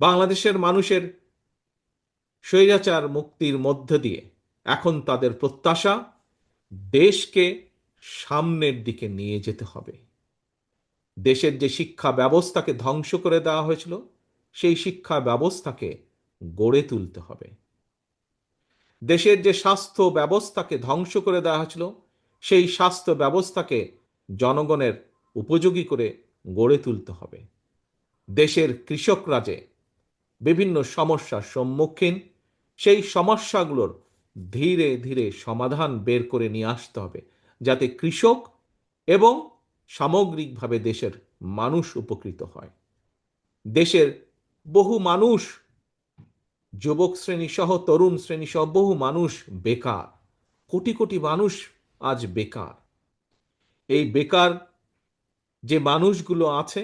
বাংলাদেশের মানুষের স্বৈরাচার মুক্তির মধ্য দিয়ে এখন তাদের প্রত্যাশা দেশকে সামনের দিকে নিয়ে যেতে হবে। দেশের যে শিক্ষা ব্যবস্থাকে ধ্বংস করে দেওয়া হয়েছিল, সেই শিক্ষা ব্যবস্থাকে গড়ে তুলতে হবে। দেশের যে স্বাস্থ্য ব্যবস্থাকে ধ্বংস করে দেওয়া হয়েছিল, সেই স্বাস্থ্য ব্যবস্থাকে জনগণের উপযোগী করে গড়ে তুলতে হবে। দেশের কৃষকরা যে বিভিন্ন সমস্যার সম্মুখীন, সেই সমস্যাগুলোর ধীরে ধীরে সমাধান বের করে নিয়ে আসতে হবে, যাতে কৃষক এবং সামগ্রিকভাবে দেশের মানুষ উপকৃত হয়। দেশের বহু মানুষ, যুবক শ্রেণি সহ তরুণ শ্রেণি সহ বহু মানুষ বেকার, কোটি কোটি মানুষ আজ বেকার। এই বেকার যে মানুষগুলো আছে,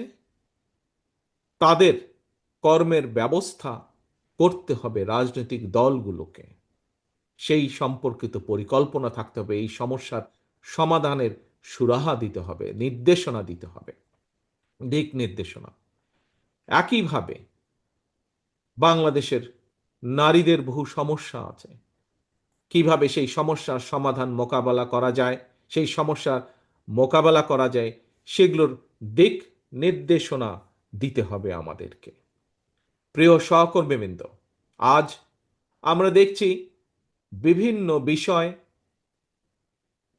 তাদের কর্মের ব্যবস্থা করতে হবে রাজনৈতিক দলগুলোকে। সেই সম্পর্কিত পরিকল্পনা থাকতে হবে, এই সমস্যার সমাধানের সুরাহা দিতে হবে, নির্দেশনা দিতে হবে, দিক নির্দেশনা। একইভাবে বাংলাদেশের নারীদের বহু সমস্যা আছে। কীভাবে সেই সমস্যার সমাধান মোকাবেলা করা যায়, সেই সমস্যার মোকাবেলা করা যায়, সেগুলোর দিক নির্দেশনা দিতে হবে আমাদেরকে। প্রিয় সহকর্মীবৃন্দ, আজ আমরা দেখছি বিভিন্ন বিষয়,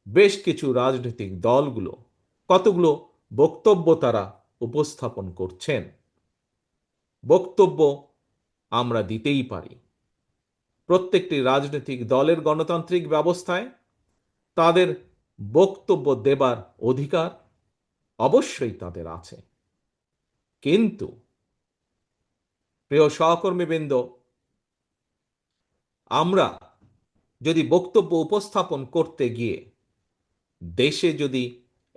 বেশ কিছু রাজনৈতিক দলগুলো, কতগুলো বক্তব্য তারা উপস্থাপন করছেন। বক্তব্য আমরা দিতেই পারি। প্রত্যেকটি রাজনৈতিক দলের গণতান্ত্রিক ব্যবস্থায় তাদের বক্তব্য দেবার অধিকার অবশ্যই তাদের আছে। কিন্তু প্রিয় সহকর্মীবৃন্দ, আমরা যদি বক্তব্য উপস্থাপন করতে গিয়ে দেশে যদি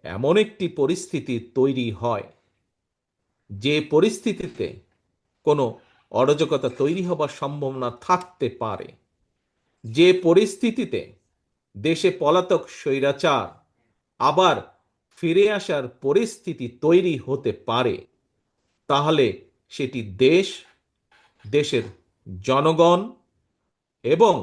এমন একটি পরিস্থিতি তৈরি হয়, যে পরিস্থিতিতে কোনো অরাজকতা তৈরি হবার সম্ভাবনা থাকতে পারে, যে পরিস্থিতিতে দেশে পলাতক স্বৈরাচার আবার ফিরে আসার পরিস্থিতি তৈরি হতে পারে, তাহলে সেটি দেশ দেশের জনগণ এবং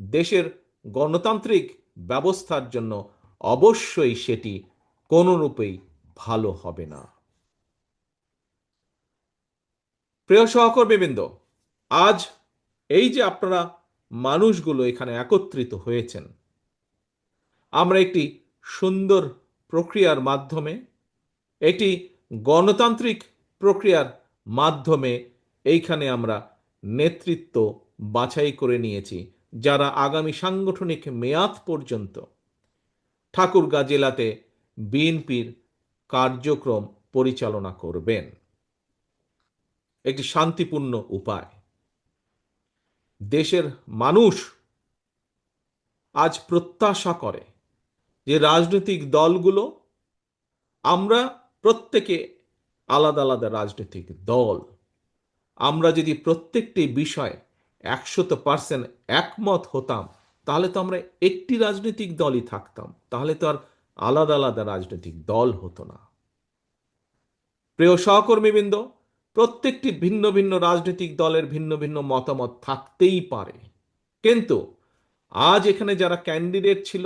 দেশের গণতান্ত্রিক ব্যবস্থার জন্য অবশ্যই সেটি কোনোরূপেই ভালো হবে না। প্রিয় সহকর্মীবৃন্দ, আজ এই যে আপনারা মানুষগুলো এখানে একত্রিত হয়েছেন, আমরা একটি সুন্দর প্রক্রিয়ার মাধ্যমে, একটি গণতান্ত্রিক প্রক্রিয়ার মাধ্যমে এইখানে আমরা নেতৃত্ব বাছাই করে নিয়েছি, যারা আগামী সাংগঠনিক মেয়াদ পর্যন্ত ঠাকুরগাঁ জেলাতে বিএনপির কার্যক্রম পরিচালনা করবেন। একটি শান্তিপূর্ণ উপায়। দেশের মানুষ আজ প্রত্যাশা করে যে রাজনৈতিক দলগুলো, আমরা প্রত্যেকে আলাদা আলাদা রাজনৈতিক দল। আমরা যদি প্রত্যেকটি বিষয় একশত পার্সেন্ট একমত হতাম, তাহলে তো আমরা একটি রাজনৈতিক দলই থাকতাম। তাহলে তো আর আলাদা আলাদা রাজনৈতিক দল হতো না। প্রিয় সহকর্মীবৃন্দ, প্রত্যেকটি ভিন্ন ভিন্ন রাজনৈতিক দলের ভিন্ন ভিন্ন মতামত থাকতেই পারে। কিন্তু আজ এখানে যারা ক্যান্ডিডেট ছিল,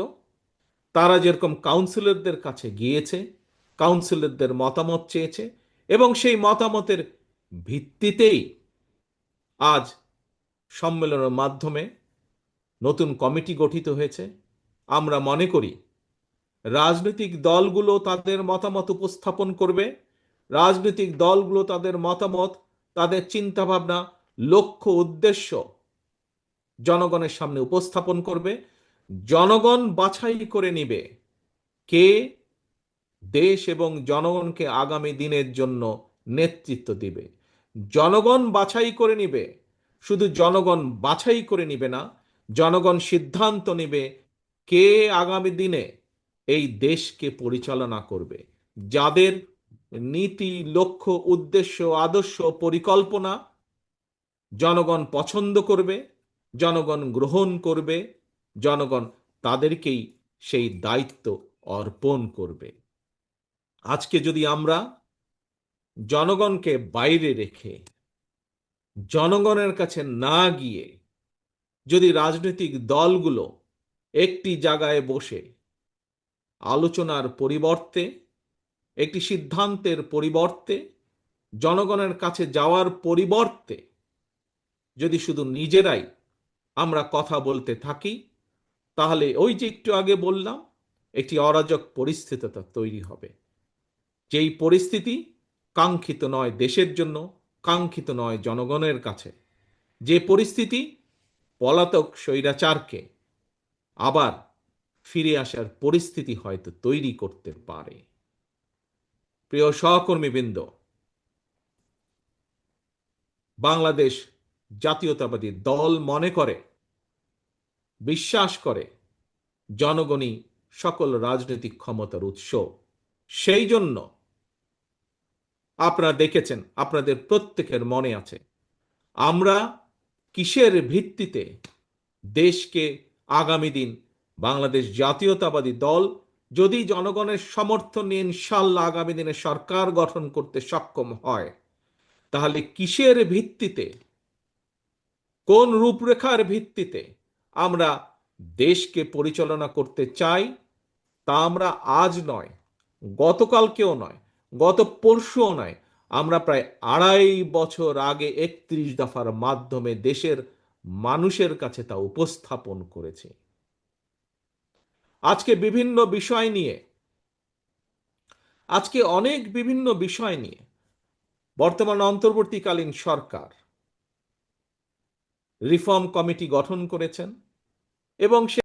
তারা যেরকম কাউন্সিলরদের কাছে গিয়েছে কাউন্সিলরদের মতামত চেয়েছে এবং সেই মতামতের ভিত্তিতেই আজ সম্মেলনের মাধ্যমে নতুন কমিটি গঠিত হয়েছে। আমরা মনে করি, রাজনৈতিক দলগুলো তাদের মতামত উপস্থাপন করবে। রাজনৈতিক দলগুলো তাদের মতামত, তাদের চিন্তাভাবনা, লক্ষ্য, উদ্দেশ্য জনগণের সামনে উপস্থাপন করবে। জনগণ বাছাই করে নিবে কে দেশ এবং জনগণকে আগামী দিনের জন্য নেতৃত্ব দিবে। জনগণ বাছাই করে নিবে। শুধু জনগণ বাছাই করে নিবে না, জনগণ সিদ্ধান্ত নেবে কে আগামী দিনে এই দেশকে পরিচালনা করবে। যাদের নীতি, লক্ষ্য, উদ্দেশ্য, আদর্শ, পরিকল্পনা জনগণ পছন্দ করবে, জনগণ গ্রহণ করবে, জনগণ তাদেরকেই সেই দায়িত্ব অর্পণ করবে। আজকে যদি আমরা জনগণকে বাইরে রেখে, জনগণের কাছে না গিয়ে যদি রাজনৈতিক দলগুলো একটি জায়গায় বসে আলোচনার পরিবর্তে, একটি সিদ্ধান্তের পরিবর্তে, জনগণের কাছে যাওয়ার পরিবর্তে যদি শুধু নিজেরাই আমরা কথা বলতে থাকি, তাহলে ওই যে একটু আগে বললাম, একটি অরাজক পরিস্থিতি তৈরি হবে। যেই পরিস্থিতি কাঙ্ক্ষিত নয় দেশের জন্য, কাঙ্ক্ষিত নয় জনগণের কাছে। যে পরিস্থিতি, পলাতক স্বৈরাচারকে আবার ফিরে আসার পরিস্থিতি হয়তো তৈরি করতে পারে। প্রিয় সহকর্মীবৃন্দ, বাংলাদেশ জাতীয়তাবাদী দল মনে করে, বিশ্বাস করে, জনগণই সকল রাজনৈতিক ক্ষমতার উৎস। সেই জন্য আপনারা দেখেছেন, আপনাদের প্রত্যেকের মনে আছে। আমরা কিসের ভিত্তিতে দেশকে আগামী দিন বাংলাদেশ জাতীয়তাবাদী দল যদি জনগণের সমর্থন নিয়ে ইনশাল্লাহ আগামী দিনে সরকার গঠন করতে সক্ষম হয়, তাহলে কিসের ভিত্তিতে, কোন রূপরেখার ভিত্তিতে আমরা দেশকে পরিচালনা করতে চাই, তা আমরা আজ নয়, গতকালকেও নয় গত পরশুও নয় আমরা প্রায় আড়াই বছর আগে একত্রিশ দফার মাধ্যমে দেশের মানুষের কাছে তা উপস্থাপন করেছি। আজকে বিভিন্ন বিষয় নিয়ে, আজকে অনেক বিভিন্ন বিষয় নিয়ে বর্তমান অন্তর্বর্তীকালীন সরকার রিফর্ম কমিটি গঠন করেছেন এবং সে